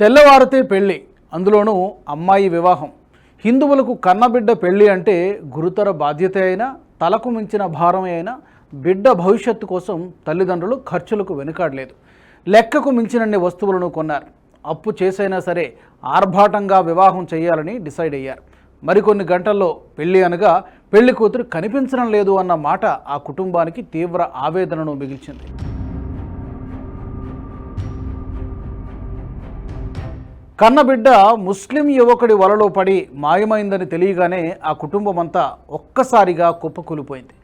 తెల్లవారితే పెళ్ళి అందులోనూ అమ్మాయి వివాహం. హిందువులకు కన్నబిడ్డ పెళ్ళి అంటే గురుతర బాధ్యత అయినా తలకు మించిన భారమే అయినా బిడ్డ భవిష్యత్తు కోసం తల్లిదండ్రులు ఖర్చులకు వెనుకాడలేదు. లెక్కకు మించినన్ని వస్తువులను కొన్నారు. అప్పు చేసైనా సరే ఆర్భాటంగా వివాహం చేయాలని డిసైడ్ అయ్యారు. మరికొన్ని గంటల్లో పెళ్ళి అనగా పెళ్ళి కూతురు కనిపించడం లేదు అన్న మాట ఆ కుటుంబానికి తీవ్ర ఆవేదనను మిగిల్చింది. కన్నబిడ్డ ముస్లిం యువకుడి వలలో పడి మాయమైందని తెలియగానే ఆ కుటుంబమంతా ఒక్కసారిగా కుప్పకూలిపోయింది.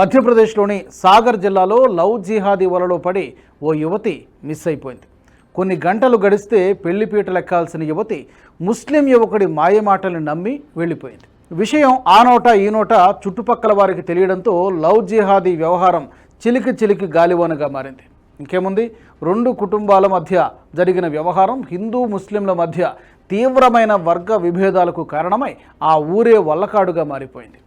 మధ్యప్రదేశ్లోని సాగర్ జిల్లాలో లవ్ జిహాదీ వలలో పడి ఓ యువతి మిస్ అయిపోయింది. కొన్ని గంటలు గడిస్తే పెళ్ళిపీట లెక్కాల్సిన యువతి ముస్లిం యువకుడి మాయమాటల్ని నమ్మి వెళ్ళిపోయింది. విషయం ఆ నోట ఈ నోట చుట్టుపక్కల వారికి తెలియడంతో లవ్ జిహాదీ వ్యవహారం చిలికి చిలికి గాలివానగా మారింది. ఇంకేముంది? రెండు కుటుంబాల మధ్య జరిగిన వ్యవహారం హిందూ ముస్లింల మధ్య తీవ్రమైన వర్గ విభేదాలకు కారణమై ఆ ఊరే వల్లకాడుగా మారిపోయింది.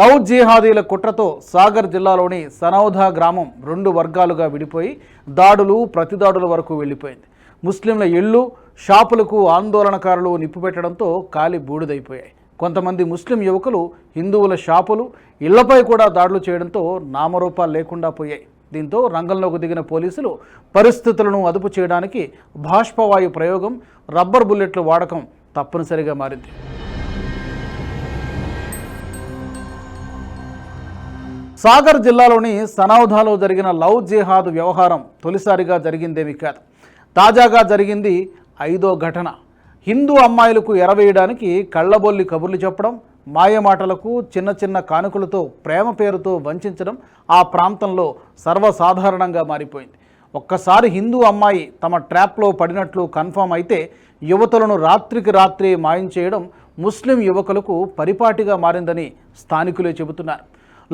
లవ్ జిహాదీల కుట్రతో సాగర్ జిల్లాలోని సనౌధా గ్రామం రెండు వర్గాలుగా విడిపోయి దాడులు ప్రతిదాడుల వరకు వెళ్ళిపోయింది. ముస్లింల ఇళ్ళు షాపులకు ఆందోళనకారులు నిప్పుపెట్టడంతో కాలి బూడిదైపోయాయి. కొంతమంది ముస్లిం యువకులు హిందువుల షాపులు ఇళ్ళపై కూడా దాడులు చేయడంతో నామరూపాలు లేకుండా పోయాయి. దీంతో రంగంలోకి దిగిన పోలీసులు పరిస్థితులను అదుపు చేయడానికి బాష్పవాయు ప్రయోగం రబ్బర్ బుల్లెట్ల వాడకం తప్పనిసరిగా మారింది. సాగర్ జిల్లాలోని సనౌధాలో జరిగిన లవ్ జిహాద్ వ్యవహారం తొలిసారిగా జరిగిందేమి కాదు. తాజాగా జరిగింది ఐదో ఘటన. హిందూ అమ్మాయిలకు ఎరవేయడానికి కళ్ళబొల్లి కబుర్లు చెప్పడం మాయమాటలకు చిన్న చిన్న కానుకలతో ప్రేమ పేరుతో వంచడం ఆ ప్రాంతంలో సర్వసాధారణంగా మారిపోయింది. ఒక్కసారి హిందూ అమ్మాయి తమ ట్రాప్లో పడినట్లు కన్ఫామ్ అయితే యువతులను రాత్రికి రాత్రి మాయం చేయడం ముస్లిం యువకులకు పరిపాటిగా మారిందని స్థానికులే చెబుతున్నారు.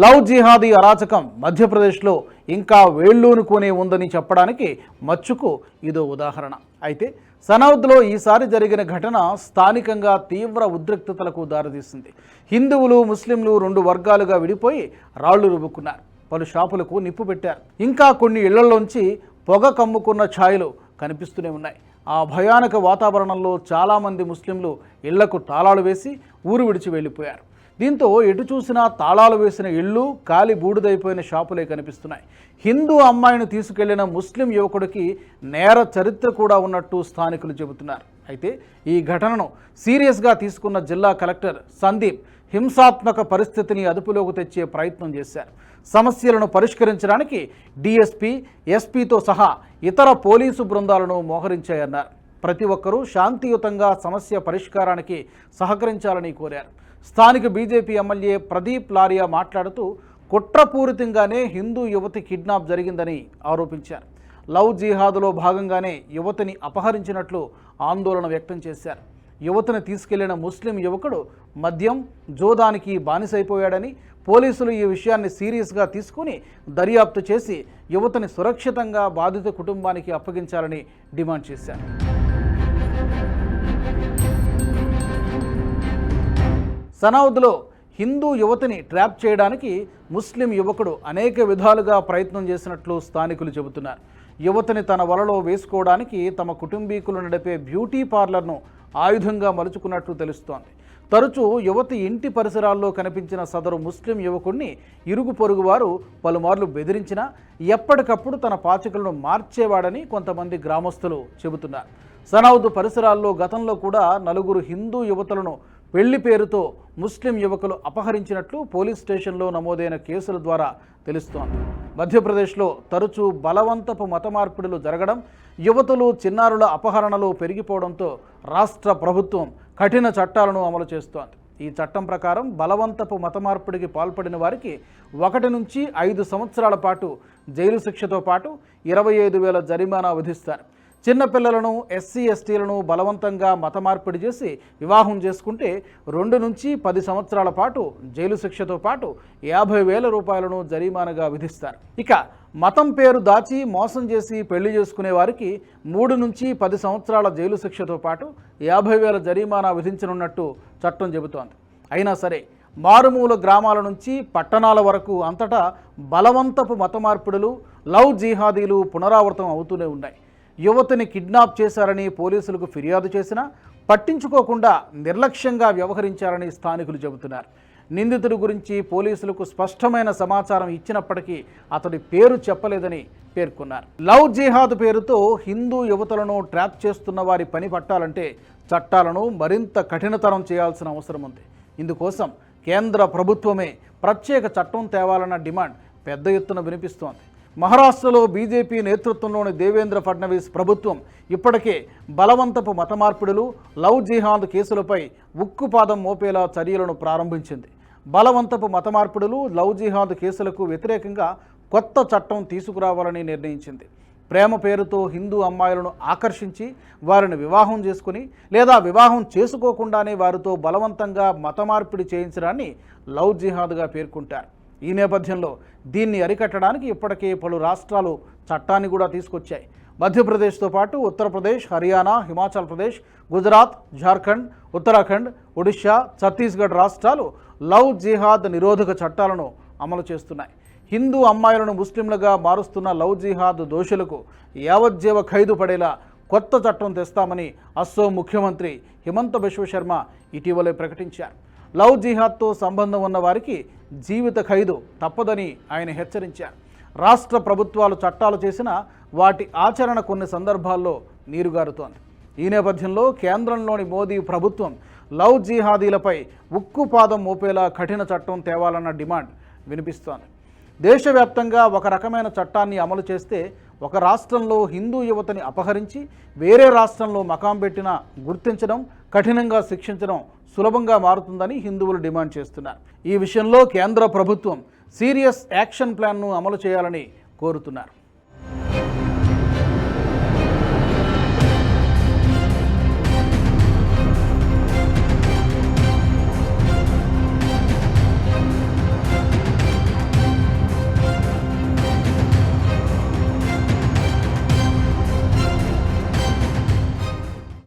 లవ్ జిహాదీ అరాచకం మధ్యప్రదేశ్లో ఇంకా వేళ్ళూనుకునే ఉందని చెప్పడానికి మచ్చుకు ఇదో ఉదాహరణ. అయితే సనౌద్లో ఈసారి జరిగిన ఘటన స్థానికంగా తీవ్ర ఉద్రిక్తతలకు దారితీసింది. హిందువులు ముస్లింలు రెండు వర్గాలుగా విడిపోయి రాళ్ళు రుబ్బుకున్నారు. పలు షాపులకు నిప్పు పెట్టారు. ఇంకా కొన్ని ఇళ్ళలోంచి పొగ కమ్ముకున్న ఛాయలు కనిపిస్తూనే ఉన్నాయి. ఆ భయానక వాతావరణంలో చాలామంది ముస్లింలు ఇళ్ళకు తాళాలు వేసి ఊరు విడిచి వెళ్ళిపోయారు. దీంతో ఎటు చూసినా తాళాలు వేసిన ఇళ్ళు కాలి బూడిదైపోయిన షాపులే కనిపిస్తున్నాయి. హిందూ అమ్మాయిని తీసుకెళ్ళిన ముస్లిం యువకుడికి నేర చరిత్ర కూడా ఉన్నట్టు స్థానికులు చెబుతున్నారు. అయితే ఈ ఘటనను సీరియస్గా తీసుకున్న జిల్లా కలెక్టర్ సందీప్ హింసాత్మక పరిస్థితిని అదుపులోకి తెచ్చే ప్రయత్నం చేశారు. సమస్యలను పరిష్కరించడానికి డిఎస్పీ ఎస్పీతో సహా ఇతర పోలీసు బృందాలను మోహరించాయన్నారు. ప్రతి ఒక్కరూ శాంతియుతంగా సమస్య పరిష్కారానికి సహకరించాలని కోరారు. స్థానిక బీజేపీ ఎమ్మెల్యే ప్రదీప్ లారియా మాట్లాడుతూ కుట్రపూరితంగానే హిందూ యువతి కిడ్నాప్ జరిగిందని ఆరోపించారు. లవ్ జిహాదులో భాగంగానే యువతిని అపహరించినట్లు ఆందోళన వ్యక్తం చేశారు. యువతిని తీసుకెళ్ళిన ముస్లిం యువకుడు మద్యం జోదానికి బానిసైపోయాడని పోలీసులు ఈ విషయాన్ని సీరియస్గా తీసుకుని దర్యాప్తు చేసి యువతిని సురక్షితంగా బాధిత కుటుంబానికి అప్పగించాలని డిమాండ్ చేశారు. సనౌద్లో హిందూ యువతిని ట్రాప్ చేయడానికి ముస్లిం యువకుడు అనేక విధాలుగా ప్రయత్నం చేసినట్లు స్థానికులు చెబుతున్నారు. యువతిని తన వలలో వేసుకోవడానికి తమ కుటుంబీకులు నడిపే బ్యూటీ పార్లర్ను ఆయుధంగా మలుచుకున్నట్లు తెలుస్తోంది. తరచూ యువతి ఇంటి పరిసరాల్లో కనిపించిన సదరు ముస్లిం యువకుడిని ఇరుగు పొరుగు వారు పలుమార్లు బెదిరించినా ఎప్పటికప్పుడు తన పాచికలను మార్చేవాడని కొంతమంది గ్రామస్తులు చెబుతున్నారు. సనౌద్ పరిసరాల్లో గతంలో కూడా నలుగురు హిందూ యువతులను పెళ్ళి పేరుతో ముస్లిం యువకులు అపహరించినట్లు పోలీస్ స్టేషన్లో నమోదైన కేసుల ద్వారా తెలుస్తోంది. మధ్యప్రదేశ్లో తరచూ బలవంతపు మత మార్పిడులు జరగడం యువతులు చిన్నారుల అపహరణలు పెరిగిపోవడంతో రాష్ట్ర ప్రభుత్వం కఠిన చట్టాలను అమలు చేస్తోంది. ఈ చట్టం ప్రకారం బలవంతపు మత మార్పిడికి పాల్పడిన వారికి ఒకటి నుంచి ఐదు సంవత్సరాల పాటు జైలు శిక్షతో పాటు ఇరవై ఐదు వేల జరిమానా విధిస్తారు. చిన్నపిల్లలను ఎస్సీ ఎస్టీలను బలవంతంగా మత మార్పిడి చేసి వివాహం చేసుకుంటే రెండు నుంచి పది సంవత్సరాల పాటు జైలు శిక్షతో పాటు యాభై వేల రూపాయలను జరిమానాగా విధిస్తారు. ఇక మతం పేరు దాచి మోసం చేసి పెళ్ళి చేసుకునే వారికి మూడు నుంచి పది సంవత్సరాల జైలు శిక్షతో పాటు యాభై వేల జరిమానా విధించనున్నట్టు చట్టం చెబుతోంది. అయినా సరే మారుమూల గ్రామాల నుంచి పట్టణాల వరకు అంతటా బలవంతపు మత మార్పిడులు లవ్ జిహాదీలు పునరావృతం అవుతూనే ఉన్నాయి. యువతిని కిడ్నాప్ చేశారని పోలీసులకు ఫిర్యాదు చేసినా పట్టించుకోకుండా నిర్లక్ష్యంగా వ్యవహరించారని స్థానికులు చెబుతున్నారు. నిందితుడి గురించి పోలీసులకు స్పష్టమైన సమాచారం ఇచ్చినప్పటికీ అతడి పేరు చెప్పలేదని పేర్కొన్నారు. లవ్ జిహాద్ పేరుతో హిందూ యువతలను ట్రాప్ చేస్తున్న వారి పని పట్టాలంటే చట్టాలను మరింత కఠినతరం చేయాల్సిన అవసరం ఉంది. ఇందుకోసం కేంద్ర ప్రభుత్వమే ప్రత్యేక చట్టం తేవాలన్న డిమాండ్ పెద్ద ఎత్తున వినిపిస్తోంది. మహారాష్ట్రలో బీజేపీ నేతృత్వంలోని దేవేంద్ర ఫడ్నవీస్ ప్రభుత్వం ఇప్పటికే బలవంతపు మత మార్పిడులు లవ్ జిహాద్ కేసులపై ఉక్కుపాదం మోపేలా చర్యలను ప్రారంభించింది. బలవంతపు మత మార్పిడులు లవ్ జిహాద్ కేసులకు వ్యతిరేకంగా కొత్త చట్టం తీసుకురావాలని నిర్ణయించింది. ప్రేమ పేరుతో హిందూ అమ్మాయిలను ఆకర్షించి వారిని వివాహం చేసుకుని లేదా వివాహం చేసుకోకుండానే వారితో బలవంతంగా మత మార్పిడి చేయించడాన్ని లవ్ జిహాద్గా పేర్కొంటారు. ఈ నేపథ్యంలో దీన్ని అరికట్టడానికి ఇప్పటికే పలు రాష్ట్రాలు చట్టాన్ని కూడా తీసుకొచ్చాయి. మధ్యప్రదేశ్తో పాటు ఉత్తరప్రదేశ్ హర్యానా హిమాచల్ ప్రదేశ్ గుజరాత్ జార్ఖండ్ ఉత్తరాఖండ్ ఒడిశా ఛత్తీస్గఢ్ రాష్ట్రాలు లవ్ జిహాద్ నిరోధక చట్టాలను అమలు చేస్తున్నాయి. హిందూ అమ్మాయిలను ముస్లింలుగా మారుస్తున్న లవ్ జిహాద్ దోషులకు యావజ్జీవ ఖైదు పడేలా కొత్త చట్టం తెస్తామని అస్సోం ముఖ్యమంత్రి హిమంత బిశ్వశర్మ ఇటీవలే ప్రకటించారు. లవ్ జిహాద్తో సంబంధం ఉన్న వారికి జీవిత ఖైదు తప్పదని ఆయన హెచ్చరించారు. రాష్ట్ర ప్రభుత్వాలు చట్టాలు చేసిన వాటి ఆచరణ కొన్ని సందర్భాల్లో నీరుగారుతోంది. ఈ నేపథ్యంలో కేంద్రంలోని మోదీ ప్రభుత్వం లవ్ జిహాదీలపై ఉక్కుపాదం మోపేలా కఠిన చట్టం తేవాలన్న డిమాండ్ వినిపిస్తోంది. దేశవ్యాప్తంగా ఒక రకమైన చట్టాన్ని అమలు చేస్తే ఒక రాష్ట్రంలో హిందూ యువతని అపహరించి వేరే రాష్ట్రంలో మకాం పెట్టిన గుర్తించడం కఠినంగా శిక్షించడం సులభంగా మారుతుందని హిందువులు డిమాండ్ చేస్తున్నారు. ఈ విషయంలో కేంద్ర ప్రభుత్వం సీరియస్ యాక్షన్ ప్లాన్ను అమలు చేయాలని కోరుతున్నారు.